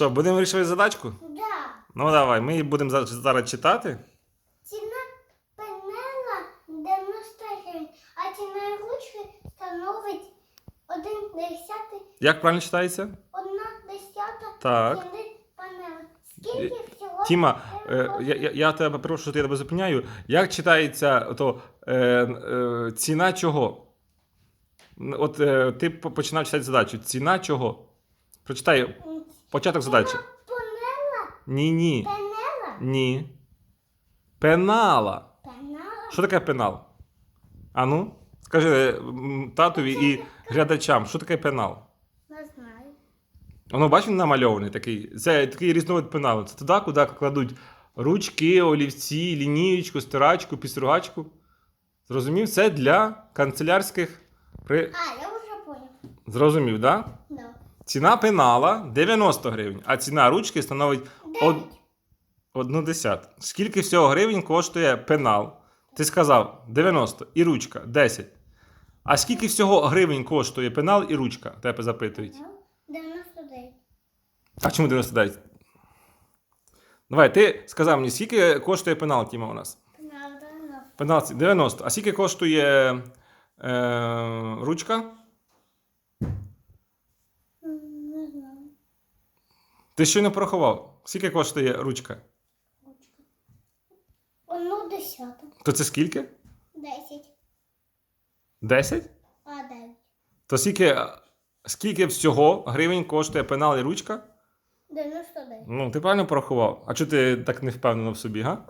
Що, будемо вирішувати задачку? Да. Ну давай, ми її будемо за- зараз читати. Ціна пенела 90 гривень, а ціна ручки становить 1 десятий, Як правильно читається? 1 десята Так. ціни пенела. Скільки всього? Тіма, е, я, я, я тебе прошу, що я тебе зупиняю. Як читається то, е, е, ціна чого? От е, ти по- починав читати задачу. Ціна чого? Прочитай початок задачі. Пенела? Ні, ні. Пенела? Ні. Пенала. Пенела? Що таке пенал? Ану, скажи м, татові і глядачам, що таке пенал? Не знаю. Воно бач, він намальований такий. Це такий різновид пеналу. Це туди, куди кладуть ручки, олівці, лінієчку, стирачку, пісругачку. Зрозумів? Це для канцелярських. При... А, я вже понял. Зрозумів, так? Да? Ціна пенала 90 гривень, а ціна ручки становить од... Дев'ять. одну десяту. Скільки всього гривень коштує пенал? Ти сказав 90 і ручка 10. А скільки всього гривень коштує пенал і ручка? Тебе запитують. 99. А чому 99? Давай, ти сказав мені, скільки коштує пенал, Тіма, у нас? Пенал 90. Пенал 90. А скільки коштує е, ручка? М, Не знаю. Ти щойно порахував. Скільки коштує ручка? Одну десяту. То це скільки? Десять. 10? А дев'ять. То скільки, скільки всього гривень коштує пенал і ручка? 99. Ну, ти правильно порахував. А чого ти так не впевнено в собі, га?